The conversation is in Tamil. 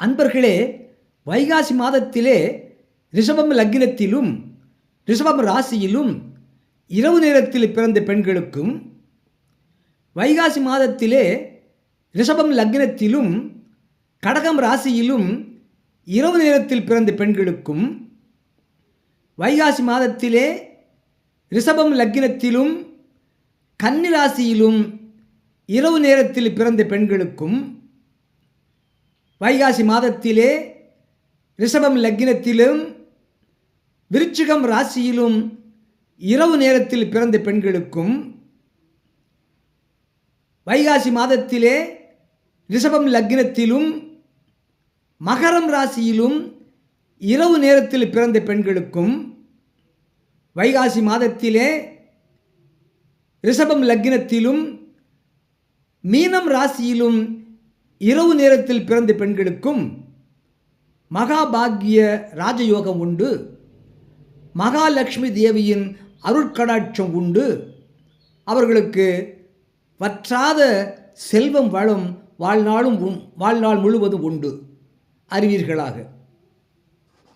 அன்பர்களே வைகாசி மாதத்திலே ரிஷபம் லக்னத்திலும் ரிஷபம் ராசியிலும் இரவு நேரத்தில் பிறந்த பெண்களுக்கும் வைகாசி மாதத்திலே ரிஷபம் லக்னத்திலும் கடகம் ராசியிலும் இரவு நேரத்தில் பிறந்த பெண்களுக்கும் வைகாசி மாதத்திலே ரிஷபம் லக்னத்திலும் கன்னி ராசியிலும் இரவு நேரத்தில் பிறந்த பெண்களுக்கும் வைகாசி மாதத்திலே ரிஷபம் லக்னத்திலும் விருச்சிகம் ராசியிலும் இரவு நேரத்தில் பிறந்த பெண்களுக்கும் வைகாசி மாதத்திலே ரிஷபம் லக்னத்திலும் மகரம் ராசியிலும் இரவு நேரத்தில் பிறந்த பெண்களுக்கும் வைகாசி மாதத்திலே ரிஷபம் லக்னத்திலும் மீனம் ராசியிலும் இரவு நேரத்தில் பிறந்த பெண்களுக்கும் மகாபாகிய ராஜயோகம் உண்டு. மகாலட்சுமி தேவியின் அருட்கடாட்சம் உண்டு. அவர்களுக்கு வற்றாத செல்வம் வளம் வாழ்நாளும் உண்- வாழ்நாள் முழுவதும் உண்டு. அறிவீர்களாக.